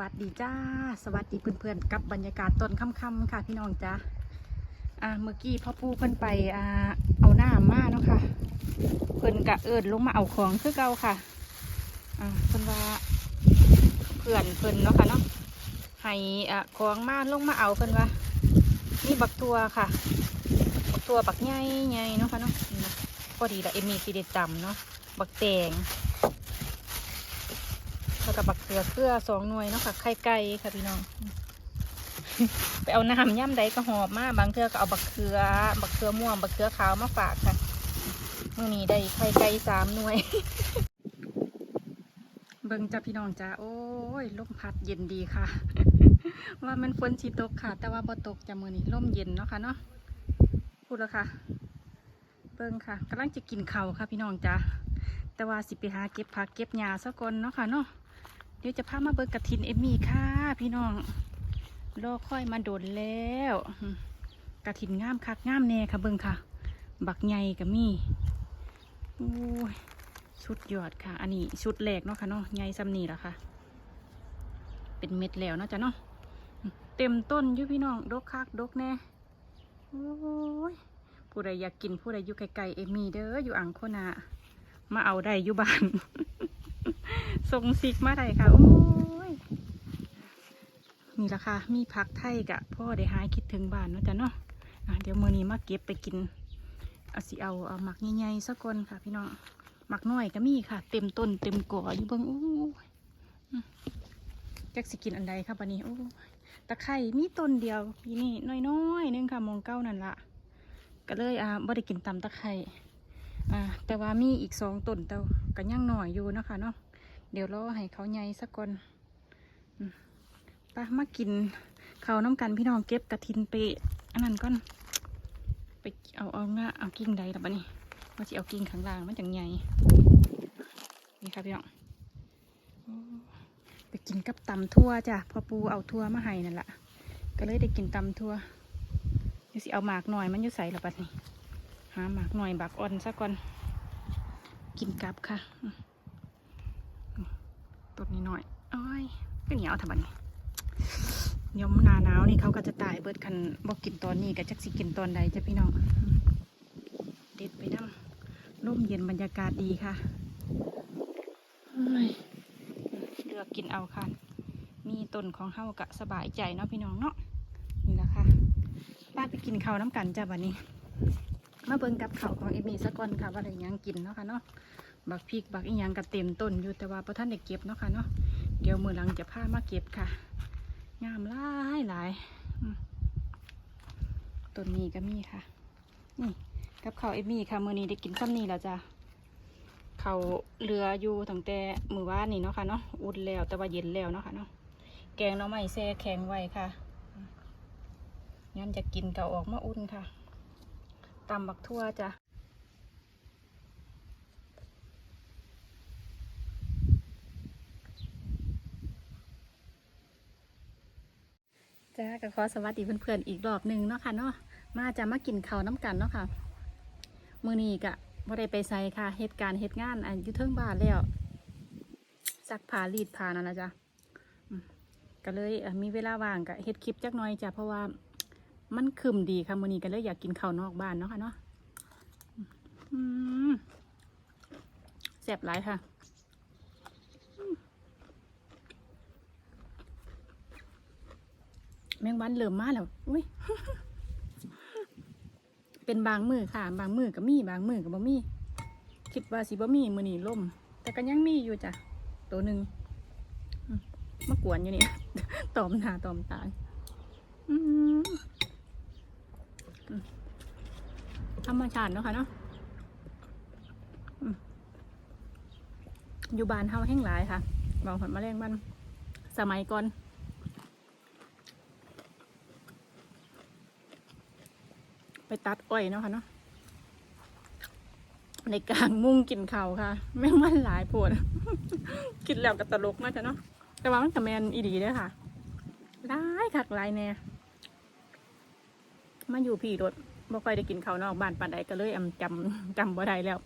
วัสดีจ้า สวัสดีเพื่อนๆ กับบรรยากาศตอนค่ำๆค่ะ พี่น้องจ้าอ่าเมื่อกี้พ่อปูเพิ่นไปอ่าเอาหน้ามาเนาะค่ะ เพิ่นกะเอิดลงมาเอาของคือเก่าค่ะ อ่าเพิ่นว่าเพื่อนเพิ่นเนาะค่ะเนาะ ให้อ่าของมาลงมาเอาเพิ่นว่านี่บักตัวค่ะ บักตัวบักใหญ่ใหญ่เนาะค่ะเนาะพอดีละเอมมี่สิเด็ดจำเนาะ บักแตง ก็บักเขือเกลือสองหน่วยเนาะค่ะไข่ไก่ค่ะพี่น้อง ไปเอาน้ำย่ำใดก็หอบมาบางเทือก็เอาบักเขือ บักเขือม่วง บักเขือขาวมาฝากค่ะมื่อนี้ได้ไข่ไก่สามหน่วย เบิ่งจ้าพี่น้องจ้าโอ้ยลมพัดเย็นดีค่ะ ว่ามันฝนชีตกค่ะ แต่ว่าบ่ตกจ้ามื่อนี้ลมเย็นเนาะค่ะเนาะพูดแล้วค่ะ เบิ่งค่ะกำลังจะกินเข้าค่ะพี่น้องจ้าแต่ว่าสิไปหาเก็บผักเก็บหญ้าซะก่อนเนาะค่ะเนาะ เดี๋ยวจะพามาเบิกกระถินเอมมี่ค่ะ พี่น้องรอค่อยมาโดนแล้วกระถินงามคักงามแน่ค่ะเบิงค่ะ บักใหญ่กับมี่โอ้ยชุดยอดค่ะ อันนี้ชุดแรกเนาะค่ะเนาะใหญ่ซ้ำนี่ละค่ะ เป็นเม็ดแล้วเนาะจ้ะเนาะเต็มต้นอยู่พี่น้องดกคักดกแน่โอ้ยผู้ใดอยากกินผู้ใดอยู่ไกลๆเอมมี่เด้ออยู่อ่างโคนามาเอาได้อยู่บ้าน ส่งซิกมาได้ค่ะ โอ้ยนี่ละค่ะมีผักไทยกะพ่อได้หายคิดถึงบ้านเนาะจ้ะเนาะอะเดี๋ยวมื้อนี้มาเก็บไปกิน เอาสิเอาเอาหมักใหญ่ๆสักคนค่ะ พี่น้องหมักน้อยก็มีค่ะ เต็มต้นเต็มก่ออยู่เบิ่งโอ้ยจักสิกินอันใดค่ะปานนี้โอ้ตะไคร่มีต้นเดียวปีนี้น้อยๆนึงค่ะมองเก้านั่นละก็เลยอ่าบ่ได้กินตำตะไคร่ อ่าแต่ว่ามีอีกสองต้นแต่ก็ยังหน่อยอยู่นะคะเนาะเดี๋ยวรอให้เขาใหญ่สักก่อนอืมไปมากินเขาน้ำกันพี่น้องเก็บกระถินไปอันนั้นก่อนไปเอาเอางาเอากิ่งใดล่ะบัดนี้มาสิเอากิ่งข้างล่างมันจังใหญ่นี่ค่ะพี่น้องไปกินกับตำทั่วจ้ะพอปูเอาทั่วมาให้นั่นแหละก็เลยได้กินตำทั่วเดี๋ยวสิเอาหมากหน่อยมันอยู่ใส่ละบัดนี้ หาหมากหน่อยบักอ่อนสักก่อน กินกับค่ะต้นนี้หน่อยอ้อยก็เหนียวทำบันนี้ยมนาหนาวนี่เขาก็จะตายเบิดคันบอกกินตอนนี้ก็จักสิกินตอนใดจ้ะพี่น้อง เด็ดไปน้ำร่มเย็นบรรยากาศดีค่ะเลือกกินเอาค่ะ มีต้นของเฮากะสบายใจเนาะพี่น้องเนาะนี่แหละค่ะป้าไปกินข้าวน้ำกันจ้ะวันนี้ มาเบิ่งกับเขาของเอมี่สักก่อนค่ะว่าอะไรยังกินเนาะค่ะเนาะบักพริกบักอีหยังก็เต็มต้นอยู่แต่ว่าพอท่านได้เก็บเนาะค่ะเนาะเดี๋ยวมือหลังจะพามาเก็บค่ะงามหลายหลายต้นนี้ก็มีค่ะ นี่กับเขาเอมี่ค่ะมือนี้ได้กินซ้ำนี่แล้วจ้ะเขาเรืออยู่ตั้งแต่มือว่านนี่เนาะค่ะเนาะอุ่นแล้วแต่ว่าเย็นแล้วเนาะค่ะเนาะแกงหน้องไม้แช่แข็งไว้ค่ะงั้นจะกินก็เอาออกมาอุ่นค่ะ ตำบักทั่วจ้ะจ้าก็ขอสวัสดีเพื่อนๆอีกรอบหนึ่งเนาะค่ะเนาะมาจะมากินข้าวน้ำกันเนาะค่ะมือนี้กะบ่ได้ไปใส่ค่ะเหตุการณ์เหตุงานอันอยู่เทิงบ้านแล้วซักผ้ารีดผ้านั่นนะจ๊ะก็เลยมีเวลาว่างกะเฮ็ดคลิปจักหน่อยจ้ะเพราะว่า มันคึมดีค่ะมื้อนี้ก็เลยอยากกินข้าวนอกบ้านเนาะค่ะเนาะแซ่บหลายค่ะแมงวันเริ่มมาแล้วอุ้ย เป็นบางมือค่ะ บางมือก็มี บางมือก็บ่มี คิดว่าสิบ่มีมือนี่ล่ม แต่ก็ยังมีอยู่จ้ะ ตัวหนึ่งมมากวนอยู่นี่ ตอมหน้าตอมตาอืมอืม ธรรมชาติเนาะค่ะเนาะอยู่บ้านเฮาแห้งหลายค่ะบางผลมาแรงมันสมัยก่อนไปตัดอ้อยเนาะค่ะเนาะในกลางมุ้งกินเข้าค่ะ แม่งมันหลายปวดกินแล้วก็ตลกมากจ้ะเนาะแต่ว่ามันกับแมนอีดีด้อค่ะหลายคักลายแน่มาอยู่พี่รถ บ่ค่อยได้กินข้าวนอกบ้านปานใดก็เลยอำจำจำบ่ได้แล้ว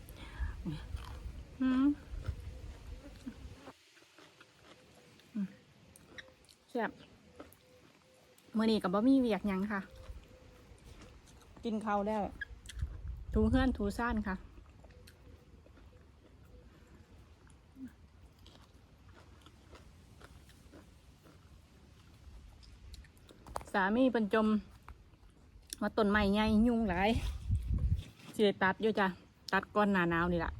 อืมอืมซ่บมื่อนี้กับบ่มีเวียกหยังค่ะ กินข้าวแล้วถูเฮือนถูซ่านค่ะสามีเป็นจม มาต้นไม้ใหญ่ยุงหลายสิได้ตัดอยู่จ้ะตัดก่อนหนาหนาวนี่แหละ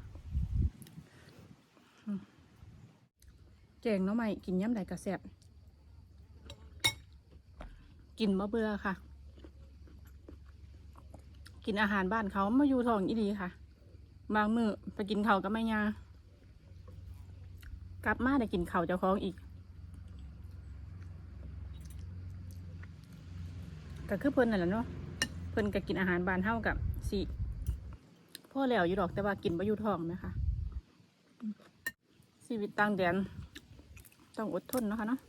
แกงน้อไม้กินย้ำใดกระแสบกินมะเบื่อค่ะ กินอาหารบ้านเขามาอยู่ทองอีดีค่ะ บางมือไปกินเขาก็ไม่ยากลับมาได้กินเขาเจ้าของอีกก็คือเพิ่นนั่นแหละเนาะ เพิ่นก็กินอาหารบานเท่ากับสิพ่อแล้วอยู่ดอกแต่ว่ากินบ่อยู่ท้องไหมคะชีวิตต่างแดนต้องอดทนนะคะเนาะ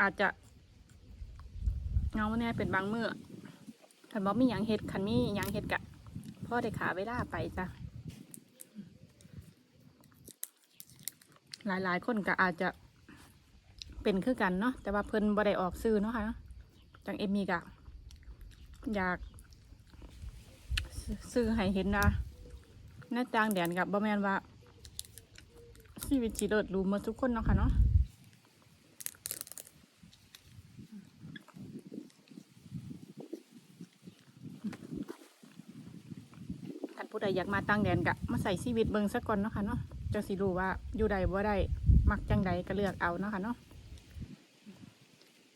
อาจจะเงาแน่เป็นบางมือคันบ่มีหยังเฮ็ดคันมีหยังเฮ็ดกะพ่อได้ขาเวลาไปจ้ะหลายๆ คนก็อาจจะเป็นคือกันเนาะแต่ว่าเพิ่นบ่ได้ออกซื้อเนาะค่ะเนาะจังเอ็มมีกะ อยากซื้อให้เห็นนะหน้าจางแดนกับบอแมนว่าชีวิตจีเลิศรู้มาทุกคนเนาะค่ะเนาะท่านผู้ใดอยากมาตั้งแดนกะมาใส่ชีวิตเบิงสักก่อนเนาะค่ะเนาะจะสิรู้ว่าอยู่ใดบ่ได้มักจังใดก็เลือกเอาเนาะค่ะเนาะ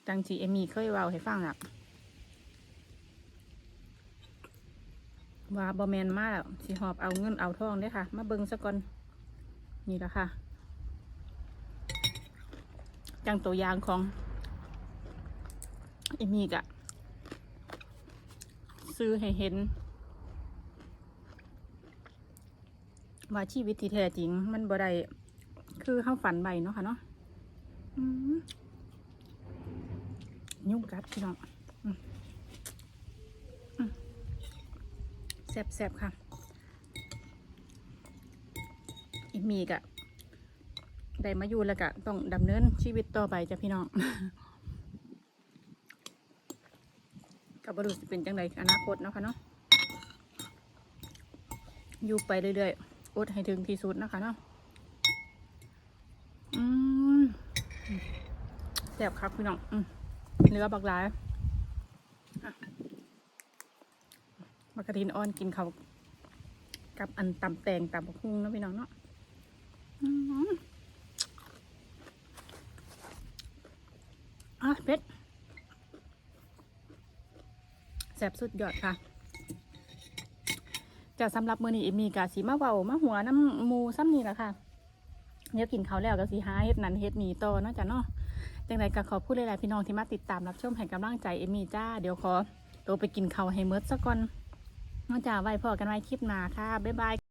จังจีเอมี่เคยเว้าให้ฟังอะ ว่าบอแมนมาแล้วสิหอบเอาเงินเอาทองเด้ค่ะ มาเบิ่งซะก่อน นี่แหละค่ะ จังตัวอย่างของเอมี่กะซื้อให้เห็น ว่าชีวิตที่แท้จริง มันบ่ได้คือเข้าฝันใบเนาะค่ะเนาะยุ่งกัดพี่น้องอืมอืม แซ่บแซบค่ะ อีกมีกะได้มาอยู่แล้วกะต้องดำเนินชีวิตต่อไปจ้ะพี่น้องกับบรุษเป็นจังไดอนาคตเนาะค่ะเนาะอยู่ไปเรื่อยๆอดให้ถึงที่สุดนะคะเนาะแซ่บครับพี่น้องอเนื้อบักหลาย ผักกะทินอ่อนกินเขากับอันตำแตงตำบักฮุ่งนะพี่น้องเนาะอื้อหืออะเป็ดแซ่บสุดยอดค่ะจะสำหรับมือนี้เอมมีกาสีมาเวามาหัวน้ำมูซ้ำนี่แหละค่ะเดี๋ยวกินเขาแล้วก็สีหาเฮ็ดนั้นเฮ็ดนี่ต่อเนาะจ้ะเนาะจังไรก็ขอพูดหลายๆพี่น้องที่มาติดตามรับชมให้กำลังใจเอมี่จ้า เดี๋ยวขอตัวไปกินเขาให้เมิดซะก่อน นอกจาไว้พอกันไว้คลิปหน้าค่ะ บ๊ายบาย